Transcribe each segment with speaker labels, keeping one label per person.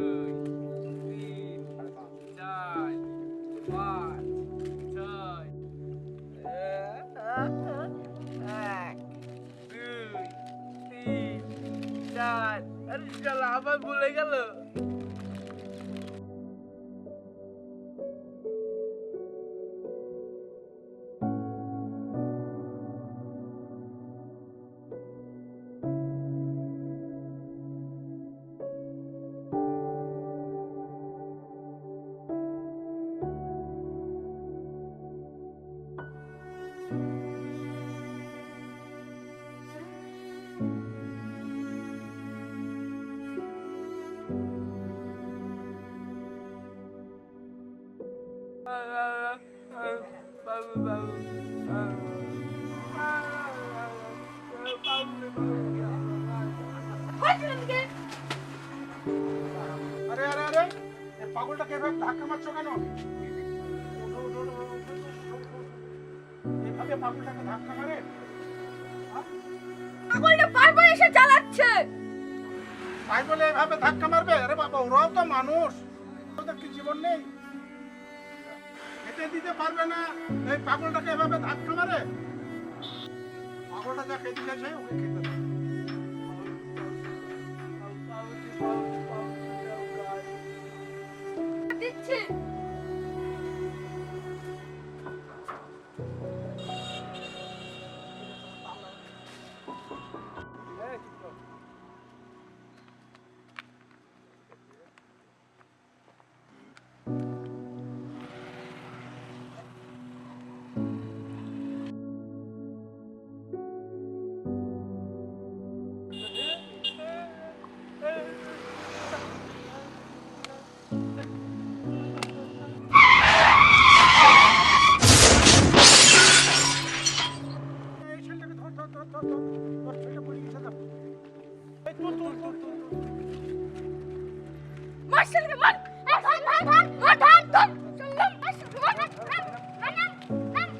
Speaker 1: দুই তিন চার পাঁচ ছয় এক দুই তিন চার আরে আবার ভুলে গেল
Speaker 2: আরে আরে আরে পাগলটাকে এভাবে কেন এভাবে পাগলটাকে ধাক্কা মারে
Speaker 3: পাগলটা
Speaker 2: বলে এভাবে ধাক্কা মারবে? আরে বাবা, ওরাও তো মানুষ। ওদের কি জীবন নেই? খেতে দিতে পারবে না। এই পাগলটাকে এভাবে ধাক্কা মারে? পাগলটা যা খেতে চাইছে, ওকে খেতে ছেলেটাকে ধর ধর ধর ধর ধর ধর ছেলেটা পড়ে গেছে ধর। এই তুল তুল তুল তুল তুল।
Speaker 3: মার ছেলেকে মার এই ধান ধান ধান মার ধান ধান চললাম মার ছেলেকে মার ধান ধান ধান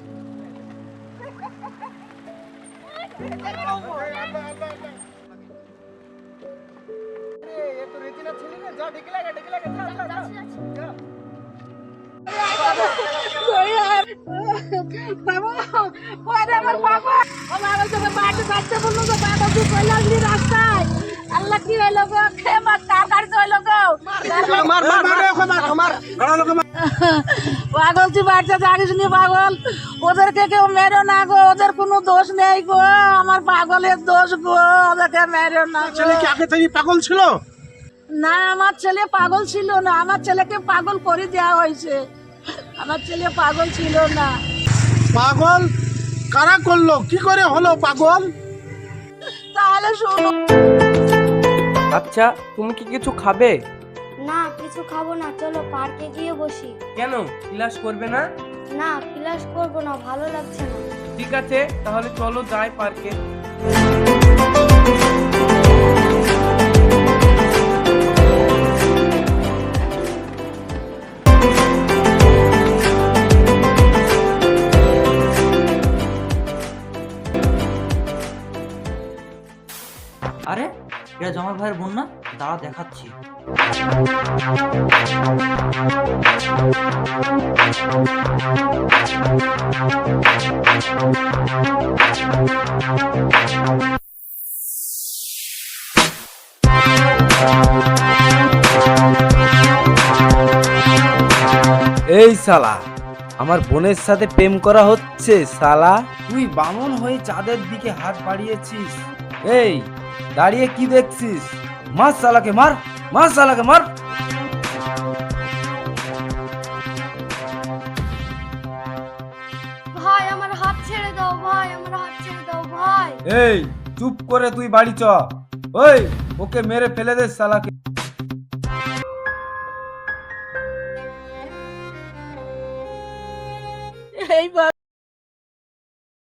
Speaker 3: বাবা ওরে আমার বাবা আমার তোকে বাড়ি বাচ্চা বলল তো বাবা তুই কইলা রাস্তায় আল্লাহ কি হইল গো খে মার কার গাড়ি হইল গো
Speaker 2: মার মার মার মার মার গাড়া লোকে মার
Speaker 3: পাগল তুই বাড়িতে থাকিস নি পাগল ওদেরকে কেউ মেরো না গো ওদের কোনো দোষ নেই গো আমার পাগলের দোষ গো ওদেরকে মেরো না
Speaker 2: ছেলে কি আগে থেকে পাগল ছিল
Speaker 3: না আমার ছেলে পাগল ছিল না আমার ছেলেকে পাগল করে দেওয়া হয়েছে আমার ছেলে পাগল ছিল না।
Speaker 2: পাগল? কারা করল? কি করে হলো পাগল?
Speaker 3: তাহলে শুনো।
Speaker 1: আচ্ছা তুমি কি কিছু খাবে?
Speaker 4: না কিছু খাব না চলো পার্কে গিয়ে বসি।
Speaker 1: কেন? ক্লাস করবে না?
Speaker 4: না ক্লাস করব না ভালো লাগছে না।
Speaker 1: ঠিক আছে তাহলে চলো যাই পার্কে।
Speaker 5: এটা জমার ভাইয়ের বোন না? দাঁড়া দেখাচ্ছি।
Speaker 6: এই সালা আমার বোনের সাথে প্রেম করা হচ্ছে সালা তুই বামন হয়ে চাঁদের দিকে হাত বাড়িয়েছিস। এই দাঁড়িয়ে কি দেখছিস? মাছ চালাকে মার মাছ চালাকে মার। এই চুপ করে তুই বাড়ি চ। ওই ওকে মেরে ফেলে দে সালাকে